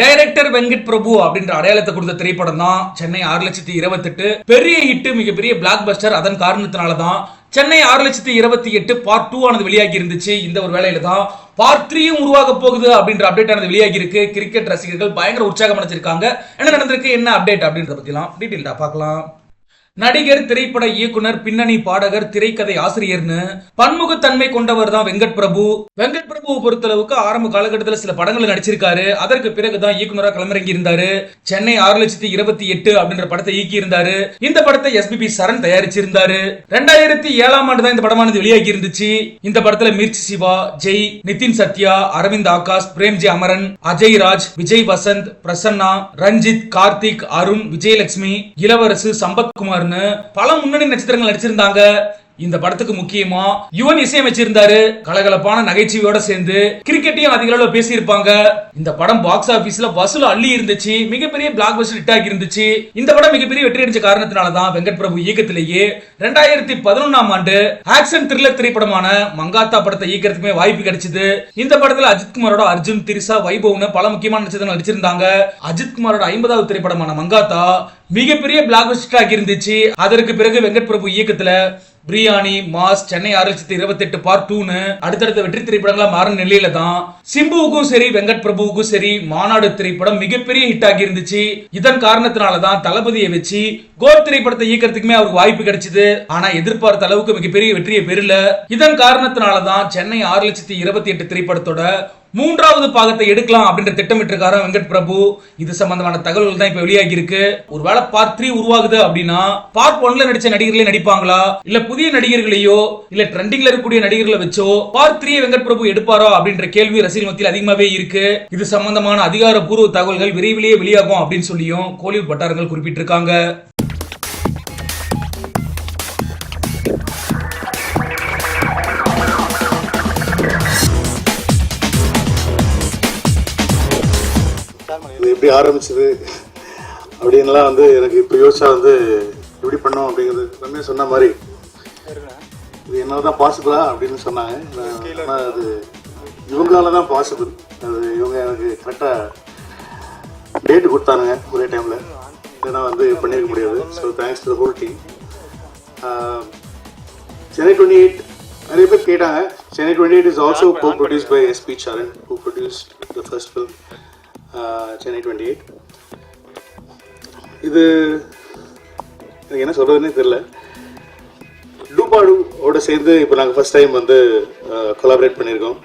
Director Venkat Prabhu அப்படின்ற அடையாளத்தை கொடுத்த திரைப்படம் தான் சென்னை ஆறு லட்சத்தி இருபத்தெட்டு. பெரிய ஹிட்டு மிகப்பெரிய பிளாக் பஸ்டர் அதன் காரணத்தினால தான் சென்னை ஆறு லட்சத்தி இருபத்தி எட்டு பார்ட் டூ ஆனது வெளியாகி இருந்துச்சு. இந்த ஒரு வேலையில தான் பார்ட் த்ரீயும் உருவாக போகுது அப்படின்ற அப்டேட் ஆனது வெளியாகி இருக்கு. கிரிக்கெட் ரசிகர்கள் பயங்கர உற்சாகம் அடைஞ்சிருக்காங்க. என்ன நடந்திருக்கு? என்ன அப்டேட் அப்படின்றத பத்திலாம் டீட்டெயில்டா பார்க்கலாம். நடிகர் திரைப்பட இயக்குனர் பின்னணி பாடகர் திரைக்கதை ஆசிரியர்னு பன்முகத்தன்மை கொண்டவர் தான் வெங்கட் பிரபு. வெங்கட் பிரபுவை பொறுத்தளவுக்கு ஆரம்ப காலகட்டத்தில் சில படங்கள் நடிச்சிருக்காரு. அதற்கு பிறகுதான் இயக்குனரா களமிறங்கி இருந்தாரு சென்னை ஆறு லட்சத்தி இருபத்தி எட்டு அப்படின்ற படத்தை இயக்கி இருந்தாரு இந்த படத்தை எஸ்பிபி சரண் தயாரிச்சிருந்தாரு. ரெண்டாயிரத்தி ஏழாம் ஆண்டு தான் இந்த படமானது வெளியாகி இருந்துச்சு இந்த படத்துல மிர்ச்சி சிவா ஜெய் நிதின் சத்யா அரவிந்த் ஆகாஷ் பிரேம்ஜி அமரன் அஜய் ராஜ் விஜய் வசந்த் பிரசன்னா ரஞ்சித் கார்த்திக் அருண் விஜயலட்சுமி இளவரசு சம்பத்குமார்னு பல முன்னணி நட்சத்திரங்கள் நடிச்சிருந்தாங்க. இந்த படத்துக்கு முக்கியமா யுவன் இசையமைச்சிருந்தாரு. கலகலப்பான நகைச்சுவையோட சேர்ந்து கிரிக்கெட்டையும் அதிக அளவுல பேசியிருப்பாங்க. இந்த படம் பாக்ஸ் ஆபீஸ்ல வசூல் அள்ளி இருந்துச்சு. மிகப்பெரிய பிளாக் பஸ்டர் ஹிட் ஆகி இருந்துச்சு இந்த படம் மிகப்பெரிய வெற்றி அடிச்ச காரணத்தினால தான் வெங்கட் பிரபு இயக்கத்திலேயே ரெண்டாயிரத்தி பதினொன்னாம் ஆண்டு ஆக்ஷன் த்ரில்லர் திரைப்படமான மங்காத்தா படத்தை இயக்கிறதுக்குமே வாய்ப்பு கிடைச்சது. இந்த படத்துல அஜித் குமாரோட அர்ஜுன் திரிசா வைபவ்னு பல முக்கியமான நட்சத்திரம் நடிச்சிருந்தாங்க. அஜித் குமாரோட ஐம்பதாவது திரைப்படமான மங்காத்தா மிகப்பெரிய பிளாக் பஸ்டர் ஆகி இருந்துச்சு அதற்கு பிறகு வெங்கட் பிரபு இயக்கத்துல பிரியாணி மாஸ் சென்னை ஆறு லட்சத்தி இருபத்தி எட்டு பார்ட் டூன்னு அடுத்தடுத்த வெற்றி திரைப்படங்களா மாறும் நிலையில தான் சிம்புவுக்கும் சரி வெங்கட் பிரபுவுக்கும் சரி மாநாடு திரைப்படம் மிகப்பெரிய ஹிட் ஆகி இருந்துச்சு. இதன் காரணத்தினால தான் தளபதியை வச்சு கோட் திரைப்படத்தை இயக்கிறதுக்குமே அவருக்கு வாய்ப்பு கிடைச்சது. ஆனா எதிர்பார்த்த அளவுக்கு மிகப்பெரிய வெற்றியை பெறல. இதன் காரணத்தினால தான் சென்னை ஆறு லட்சத்தி இருபத்தி எட்டு திரைப்படத்தோட மூன்றாவது பாகத்தை எடுக்கலாம் அப்படின்ற திட்டமிட்டிருக்காரு வெங்கட் பிரபு. இது சம்பந்தமான தகவல்கள் தான் இப்ப வெளியாகி இருக்கு ஒருவேளை பார்ட் த்ரீ உருவாகுது அப்படின்னா பார்ட் ஒன்ல நடிச்ச நடிகர்களே நடிப்பாங்களா? இல்ல புதிய நடிகர்களையோ இல்ல ட்ரெண்டிங்ல இருக்கக்கூடிய நடிகர்களை வச்சோ பார்ட் த்ரீ வெங்கட் பிரபு எடுப்பாரோ அப்படின்ற கேள்வி ரசிகர் மத்தியில் அதிகமாவே இருக்கு. இது சம்பந்தமான அதிகாரப்பூர்வ தகவல்கள் விரைவிலேயே வெளியாகும் அப்படின்னு சொல்லியும் கோலிவுட் வட்டாரங்கள் குறிப்பிட்டிருக்காங்க. இது எப்படி ஆரம்பிச்சது அப்படின்லாம் வந்து எனக்கு இப்போ யோசிச்சா வந்து எப்படி பண்ணோம் அப்படிங்கிறது ரமேஷ் சொன்ன மாதிரி. இது என்னால் தான் பாசிபிளா அப்படின்னு சொன்னாங்க. ஆனால் அது இவங்களால தான் பாசிபிள் அது இவங்க எனக்கு கரெக்டாக டேட்டு கொடுத்தானுங்க ஒரே டைமில் இல்லைன்னா வந்து பண்ணியிருக்க முடியாது. So thanks to whole team Chennai twenty eight நிறைய பேர் கேட்டாங்க. Chennai twenty eight is also co produce by S P Charan who produce the first film Chennai twenty eight இது எனக்கு என்ன சொல்கிறதுனே தெரில டூபாடுவோட சேர்ந்து இப்போ நாங்கள் ஃபஸ்ட் டைம் வந்து கொலாபரேட் பண்ணியிருக்கோம்.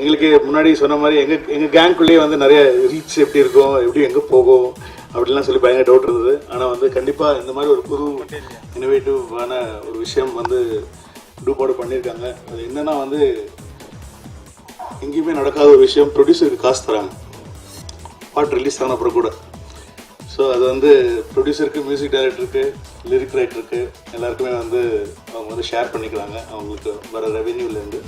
எங்களுக்கு முன்னாடி சொன்ன மாதிரி எங்கள் எங்கள் கேங்குள்ளேயே வந்து நிறைய ரீச் எப்படி இருக்கும் எப்படி எங்கே போகும் அப்படிலாம் சொல்லி பயங்கர டவுட் இருந்தது. ஆனால் வந்து கண்டிப்பாக இந்த மாதிரி ஒரு புது இனோவேட்டிவான ஒரு விஷயம் வந்து டூபாடு பண்ணியிருக்காங்க. அது என்னென்னா வந்து எங்கேயுமே நடக்காத ஒரு விஷயம் ப்ரொடியூசருக்கு காசு தராங்க. பாட்டு ரிலீஸ் ஆனப்புறம் கூட. ஸோ அது வந்து ப்ரொடியூசருக்கு மியூசிக் டைரக்டருக்கு லிரிக் ரைட்டருக்கு எல்லாருக்குமே வந்து அவங்க வந்து ஷேர் பண்ணிக்கிறாங்க. அவங்களுக்கு வர ரெவென்யூலேருந்து